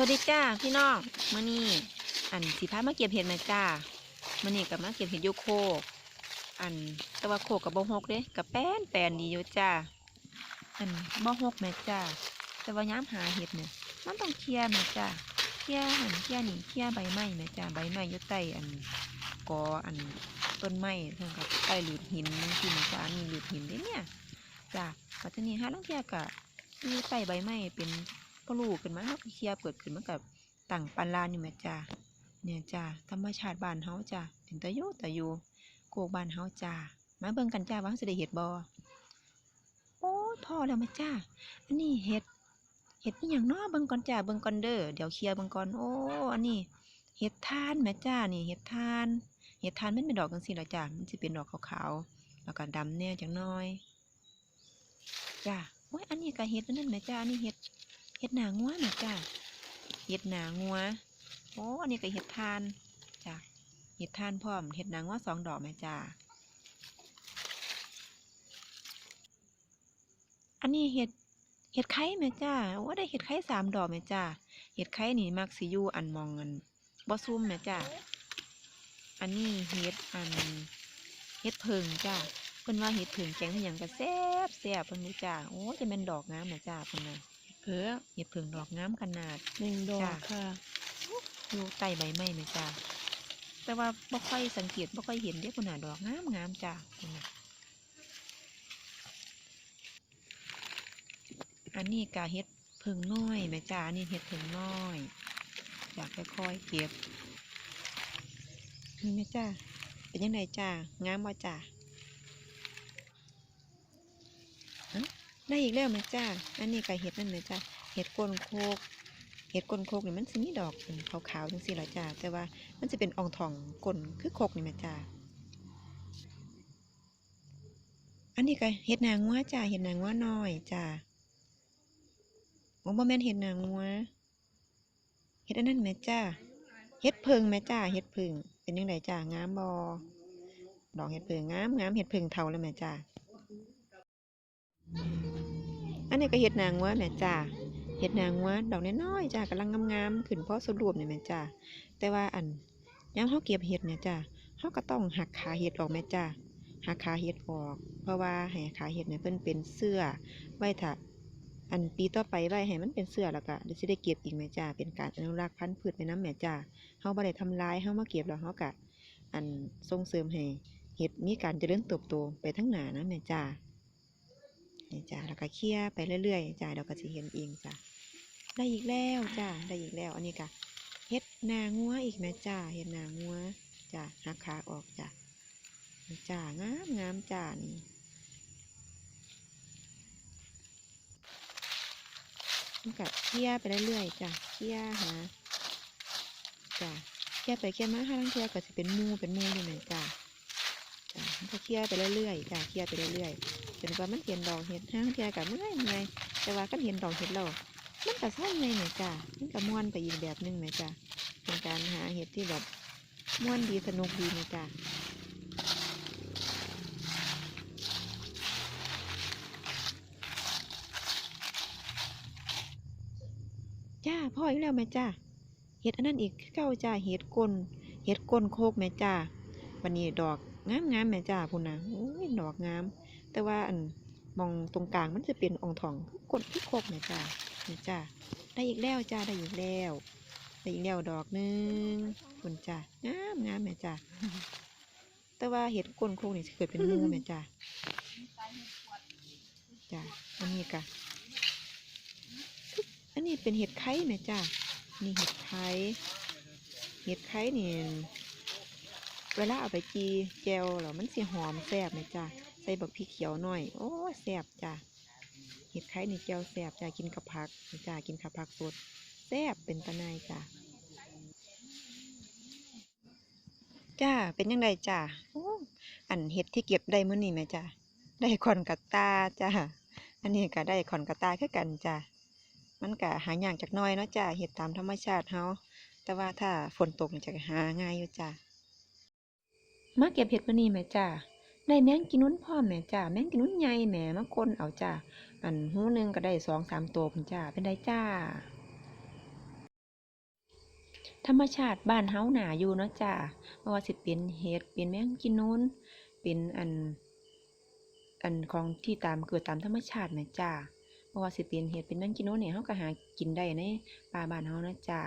สวัสดีจ้าพี่น้องมื่อนี้อันสีพามาเก็บเห็ดแม่จ้ามื่อนี้กับมาเก็บเห็ดอยูโคกอันต่ว่าโคกกับบ่หกเด้กับแป้นแปนดีอยู่จ้าอันบ่หกแม่จ้าแต่ว่าย้ำหาเห็ดเนี่ยมันต้องเคลียร์แม่จ้าเคลียร์หันเคลียร์นี่เคลียร์ใบไม้แม่จ้าใบไม้อยู่ใต้อันกออันต้นไม้เท่ากับใต้หลืดหินที่แม่จ้ามีหลืดหินด้เนี่ยจ้าปัจจุบันห้าลังเทียกะมีใต้ใบไม้เป็น ก็ลูกขึ้นมาเฮาก็เคลียเปิดขึ้นมากับตั้งปันลานอยู่แม่จ้าเนี่ยจ้าธรรมชาติบ้านเฮาจ้าเป็นตะอยู่ตะอยู่โกกบ้านเฮาจ้ามาเบิ่งกันจ้าว่าเฮาสิได้เฮ็ดบ่โอ้ยพอแล้วแม่จ้า อันนี้เฮ็ดเฮ็ดอีหยังนาะเบิ่งก่อนจ้า เบิ่งก่อนเด้อ เดี๋ยวเคลียร์เบิ่งก่อน โอ้ อันนี้เฮ็ดทานแม่จ้า นี่เฮ็ดทานเฮ็ดทานมันเป็นดอกจังซี่ล่ะจ้า มันสิเป็นดอกขาวๆ แล้วก็ดำแน่จังน้อย จ้าโอ้ย อันนี้ก็เฮ็ดอันนั้นแม่จ้า อันนี้เฮ็ด เห็ดหนางัวนะจ้าเห็ดหนางัวโอ้อันนี้ก็เห็ดทานจ้ะเห็ดทานพร้อมเห็ดหนางัวสองดอกแม่จ้าอันนี้เห็ดเห็ดไข่แม่จ้าโอ้ได้เห็ดไข่สามดอกแม่จ้าเห็ดไข่นี่มักสิยูอันมองอันบ่ซุ่มแม่จ้าอันนี้เห็ดอันเห็ดเพิงจ้าเพิ่นว่าเห็ดเพิงแกงที่ยังก็แซบแซบเพิ่นรู้จ้าโอ้จะเป็นดอกงามแม่จ้าเพิ่นนะ เผือกเห็ดเพิงดอกงามขนาดหนึ่งดอกจ้ะค่ะอยู่ใต้ใบไม้แม่จ้าแต่ว่าบ่ค่อยสังเกตบ่ค่อยเห็นเด้พุ่นน่ะดอกงามงามจ้าพุ่นน่ะอันนี้กะเห็ดเพิงน้อยแม่จ้าอันนี้เห็ดเพิงน้อย อยากค่อยๆเก็บนี่แม่จ้าเป็นยังไงจ้างามบ่จ้าเอ้า ได้อีกแล้วแม่จ้า อันนี้กะเห็ดนั่นแม่จ้าเห็ดก้นโคก เห็ดก้นโคกนี่มันสิมีดอกขาวๆจังซี่ล่ะจ้า แต่ว่ามันจะเป็นอ่องทองก้นคือโคกนี่แม่จ้า อันนี้ก็เห็ดนางงัวจ้า เห็ดนางงัวน้อยจ้าบ่บ่แม่นเห็ดนางงัว เห็ดอันนั้นแม่จ้า เห็ดเพิงแม่จ้า เห็ดเพิงเป็นจังไดจ้างามบ่ดอกเห็ดเพิงงามงามเห็ดเพิงเท่าแล้วแม่จ้า อันนี้ก็เห็ดนางงัวแม่จ้าเห็ดนางงัวดอกน้อยๆจ้ากำลังงามๆขึ้นเพราะสรวบนี่ยแม่จ้าแต่ว่าอันยามเฮาเก็บเห็ดเนี่ยจ้าเฮาก็ต้องหักขาเห็ดออกแม่จ้าหักขาเห็ดออก เพราะว่าให้ขาเห็ดเนี่ยเพิ่นเป็นเสื้อไว้ถ้าอันปีต่อไปไว้ให้มันเป็นเสื้อแล้วก็เดี๋ยวสิได้เก็บอีกแม่จ้าเป็นการอนุรักษ์พันธุ์พืชแม่น้ำแม่จ้าเฮาบ่ได้ทำลายเฮามาเก็บแล้วเฮาก็อันส่งเสริมให้เห็ดมีการเจริญเติบโตไปทั้งหนานะแม่จ้า นี่จ้าแล้วก็เคลียไปเรื่อยๆจ้าเดี๋ยวก็สิเห็นเองจ้าได้อีกแล้วจ้าได้อีกแล้ว อันนี้ก็เฮ็ดนางัวอีกแม่จ้าเฮ็ดนางัวจ้าหักขาออกจ้านี่จ้างามงามจ้านี่มันก็เคลียไปเรื่อยๆจ้าเคลียหาจ้าเคลียไปเคลียมาห้าลังเทียก็สิเป็นมูเป็นมูอยู่แม่จ้าจ้าก็เคลียไปเรื่อยๆจ้าเคลียไปเรื่อยๆ จนกว่ามันเห็นดอกเห็ดห้างเทียก็เมื่อยเมื่อยแต่ว่าก็เห็นดอกเห็ดแล้วมันก็ใช่ไงแม่จ้ามันก็ม่วนไปอีกแบบหนึงแม่จ้าเป็นการหาเห็ดที่แบบม่วนดีสนุกดีแม่จ้าจ้าพ่ออีกแล้วแม่จ้าเห็ดอันนั้นอีกเก้าจ้าเห็ดก้นเห็ดก้นโคกแม่จ้าวันนี้ดอกงามงามแม่จ้าพุ่นนะโอ้ยดอกงาม แต่ว่าอันมองตรงกลางมันจะเป็นองทองก้นคือโคกแม่จ้านี่จ้าได้อีกแล้วจ้าได้อีกแล้วได้อีกแล้วดอกหนึงคุณจ้างามงามแม่จ้าแต่ว่าเห็ดก้นโคงนี่สิเกิดเป็นหมูแม่จ้าจ้าอันนี้กะอันนี้เป็นเห็ดไข่แม่จ้านี่เห็ดไข่เห็ดไข่นี่เวลาเอาไปจีแจวแล้วมันสิหอมแซ่บแม่จ้า ส่บักพริกเขียวหน่อย โอ้แซ่บจ้าเห็ดไข่นี่แก้วแซ่บจ้ากินกับผักจ้ากินกับผักสดแซ่บเป็นตะนายจ้าจ้าเป็นยังไงจ้าอันเห็ดที่เก็บได้มื้อนี้ไหมจ้าได้ขอนกระตาจ้าอันนี้ก็ได้ขอนกระตาคือกันจ้ามันก็หายากจักน้อยเนาะจ้าเห็ดตามธรรมชาติเฮาแต่ว่าถ้าฝนตกจะหาง่ายอยู่จ้ามาเก็บเห็ดมื้อนี้ไหมจ้า ได้แมงกินนุ้นพร้อแม่จ้าแมงกินนุ้นใหญ่แหม่มาคนเอาจ้าอันหูหนึ่งก็ได้สองสามตัวพุ่นจ้าเป็นได้จ้า ธรรมชาติบ้านเฮาหนาอยู่เนาะจ้าบ่ว่าสิเป็นเห็ดเป็นแมงกินนูนเป็นอัน อันของที่ตามเกิดตามธรรมชาติแม่จ้าบ่ว่าสิเป็นเห็ดเป็นแมงกินนูนเนี่ยเฮาก็หากินได้ในป่าบ้านเฮานะจ้า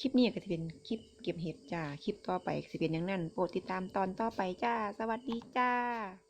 คลิปนี้ก็จะเป็นคลิปเก็บเห็ดจ้า คลิปต่อไปจะเป็นอย่างนั้น โปรดติดตามตอนต่อไปจ้า สวัสดีจ้า